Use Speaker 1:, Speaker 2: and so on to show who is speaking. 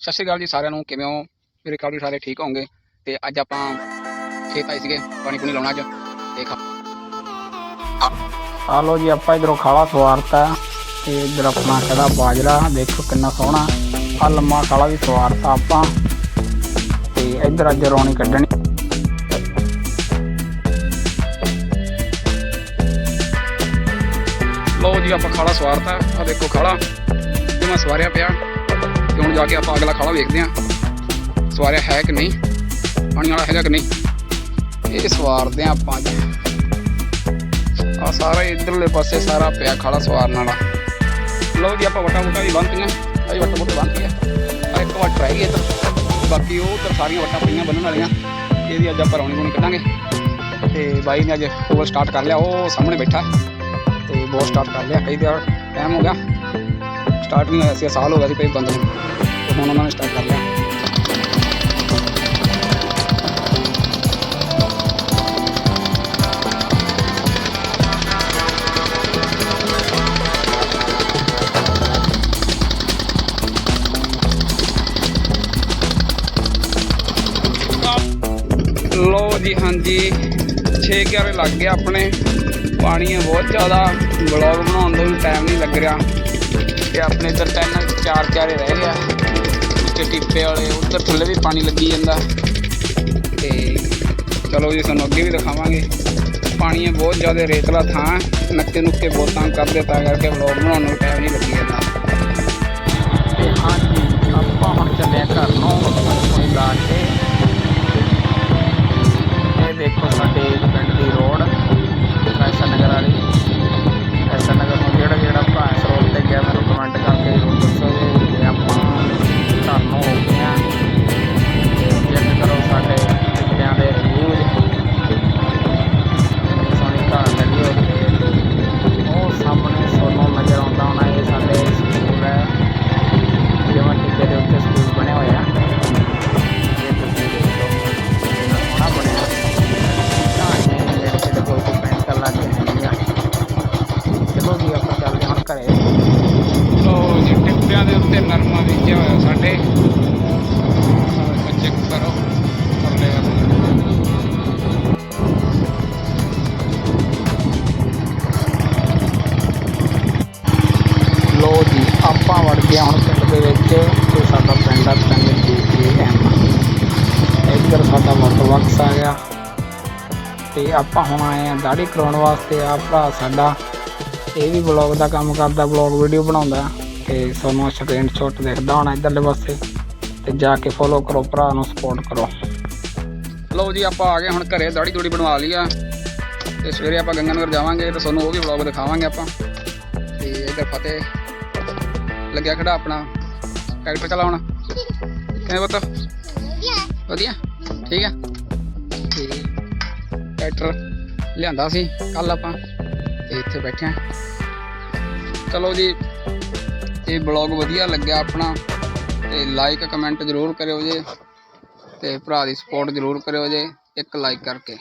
Speaker 1: ਸਤਿ ਸ਼੍ਰੀ ਅਕਾਲ ਜੀ ਸਾਰਿਆਂ ਨੂੰ ਕਿਵੇਂ ਹੋ? ਮੇਰੇ ਕਾਬਲੀ ਸਾਰੇ ਠੀਕ ਹੋਣਗੇ। ਤੇ ਅੱਜ ਆਪਾਂ ਖੇਤ ਆਏ ਸੀਗੇ ਪਾਣੀ ਪੂਣੀ ਲਾਉਣਾ ਅੱਜ ਤੇ ਖਾ
Speaker 2: ਆ ਲੋ ਜੀ ਆਪਾਂ ਇਧਰੋਂ ਖਾਲਾ ਸਵਾਰਤਾ ਤੇ ਇਧਰ ਆਪਣਾ ਕਿਹੜਾ ਬਾਜਰਾ ਦੇਖੋ ਕਿੰਨਾ ਸੋਹਣਾ ਆ ਲੰਮਾ ਖਾਲਾ ਵੀ ਸਵਾਰਤਾ ਆਪਾਂ। ਤੇ ਇਧਰ ਅੱਜ ਰੌਣੀ ਕੱਢਣੀ।
Speaker 1: ਲਓ ਜੀ ਆਪਾਂ ਖਾਲਾ ਸਵਾਰਤਾ ਆ ਦੇਖੋ ਖਾਲਾ ਜਿਵੇਂ ਸਵਾਰਿਆ ਪਿਆ। ਤੇ ਹੁਣ ਜਾ ਕੇ ਆਪਾਂ ਅਗਲਾ ਖਾਲਾ ਵੇਖਦੇ ਆਂ ਸਵਾਰਿਆ ਹੈ ਕਿ ਨਹੀਂ, ਪਾਣੀ ਵਾਲਾ ਹੈਗਾ ਕਿ ਨਹੀਂ। ਇਹ ਸਵਾਰਦੇ ਆਂ ਆਪਾਂ ਅੱਜ ਆ ਸਾਰਾ ਇਧਰਲੇ ਪਾਸੇ ਸਾਰਾ ਪਿਆ ਖਾਲਾ ਸਵਾਰਨ ਵਾਲਾ। ਲਓ ਜੀ, ਆਪਾਂ ਵਟਾ ਵਟਾ ਵੀ ਬੰਨਤੀਆਂ ਆਈ ਵਟਾ ਵਟਾ ਬੰਨਤੀਆਂ ਆ ਇੱਕ ਵਟ ਰਹਿ ਗਈ ਇੱਧਰ ਬਾਕੀ ਉਹ ਤਾਂ ਸਾਰੀਆਂ ਵਟਾਂ ਪਈਆਂ ਬੰਨਣ ਵਾਲੀਆਂ। ਇਹਦੀ ਅੱਜ ਆਪਾਂ ਰੌਣੀ ਰੌਣੀ ਕੱਢਾਂਗੇ। ਤੇ ਬਾਈ ਨੇ ਅੱਜ ਕੋਲ ਸਟਾਰਟ ਕਰ ਲਿਆ। ਉਹ ਸਾਹਮਣੇ ਬੈਠਾ। ਤੇ ਬਹੁਤ ਸਟਾਰਟ ਕਰ ਲਿਆ। ਕਈ ਦਿਨ ਟਾਈਮ ਹੋ ਗਿਆ। ਸਟਾਰਟ ਨਹੀਂ ਹੋਇਆ ਸੀ ਸਾਲ ਹੋ ਗਿਆ ਸੀ ਕਈ ਬੰਦ ਨੂੰ। ਤੇ ਹੁਣ ਉਹਨਾਂ ਨੇ ਸਟਾਰਟ ਕਰ ਲਿਆ। ਲੋ ਜੀ, ਹਾਂਜੀ। 6 11 ਲੱਗ ਗਏ ਆਪਣੇ। ਪਾਣੀ ਹੈ ਬਹੁਤ ਜ਼ਿਆਦਾ। ਬਲੌਗ ਬਣਾਉਣ ਦਾ ਵੀ ਟਾਈਮ ਨਹੀਂ ਲੱਗ ਰਿਹਾ। ਤੇ ਆਪਣੇ ਇੱਧਰ ਤਿੰਨ, ਚਾਰ ਚਾਰੇ ਰਹਿ ਗਿਆ ਤੇ ਟਿੱਪੇ ਵਾਲੇ, ਉੱਧਰ ਥੱਲੇ ਵੀ ਪਾਣੀ ਲੱਗੀ ਜਾਂਦਾ। ਤੇ ਚਲੋ ਜੀ, ਤੁਹਾਨੂੰ ਅੱਗੇ ਵੀ ਦਿਖਾਵਾਂਗੇ। ਪਾਣੀ ਹੈ ਬਹੁਤ ਜ਼ਿਆਦਾ ਰੇਤਲਾ ਥਾਂ ਨੱਕੇ ਨੁੱਕੇ ਬਹੁਤ ਤੰਗ ਕਰਦੇ, ਤਾਂ ਕਰਕੇ ਬਲੌਗ ਬਣਾਉਣ ਨੂੰ ਟਾਈਮ ਨਹੀਂ ਲੱਗੀ ਜਾਂਦਾ।
Speaker 2: ਤੇ ਹਾਂਜੀ, ਆਪਾਂ ਹੁਣ ਚੱਲੇ ਘਰ ਨੂੰ। ਕੋਈ ਲਾ ਆਪਾਂ ਹੁਣ ਪਿੰਡ ਦੇ ਵਿੱਚ ਤੇ ਸਾਡਾ ਪਿੰਡ ਆ, ਪਿੰਡ ਜੀਐਮ ਇੱਧਰ ਸਾਡਾ ਮੋਟਰ ਵਕਸ ਆ ਗਿਆ। ਤੇ ਆਪਾਂ ਹੁਣ ਆਏ ਆ ਦਾੜੀ ਕਰਾਉਣ ਵਾਸਤੇ ਆ ਭਰਾ ਸਾਡਾ ਇਹ ਵੀ ਬਲੌਗ ਦਾ ਕੰਮ ਕਰਦਾ ਬਲੌਗ ਵੀਡੀਓ ਬਣਾਉਂਦਾ। ਤੇ ਤੁਹਾਨੂੰ ਸਕਰੀਨਸ਼ਾਟ ਦਿਖਦਾ ਹੋਣਾ ਇੱਧਰਲੇ ਪਾਸੇ, ਤੇ ਜਾ ਕੇ ਫੋਲੋ ਕਰੋ, ਭਰਾ ਨੂੰ ਸਪੋਰਟ ਕਰੋ।
Speaker 1: ਲਓ ਜੀ, ਆਪਾਂ ਆ ਗਏ ਹੁਣ ਘਰੇ, ਦਾੜੀ ਦੂੜੀ ਬਣਵਾ ਲਈ ਆ। ਤੇ ਸਵੇਰੇ ਆਪਾਂ ਗੰਗਾਨਗਰ ਜਾਵਾਂਗੇ, ਤੇ ਤੁਹਾਨੂੰ ਉਹ ਵੀ ਵਲੌਗ ਦਿਖਾਵਾਂਗੇ ਆਪਾਂ। ਤੇ ਇੱਧਰ ਫਤਿਹ। ਲੱਗਿਆ ਖੜਾ ਆਪਣਾ। ਟਰੈਕਟਰ ਚਲਾਉਣ। ਕਿਵੇਂ ਪੁੱਤ? ਵਧੀਆ। ਠੀਕ ਆ? ਤੇ ਟਰੈਕਟਰ ਲਿਆਂਦਾ ਸੀ ਕੱਲ ਆਪਾਂ ਤੇ ਇੱਥੇ ਬੈਠੇ ਆ। ਚਲੋ ਜੀ ਇਹ ਬਲੌਗ ਵਧੀਆ ਲੱਗਿਆ ਆਪਣਾ ਤੇ ਲਾਈਕ ਕਮੈਂਟ ਜ਼ਰੂਰ ਕਰਿਓ ਜੀ ਤੇ ਭਰਾ ਦੀ ਸਪੋਰਟ ਜ਼ਰੂਰ ਕਰਿਓ ਜੇ। ਇੱਕ ਲਾਈਕ ਕਰਕੇ।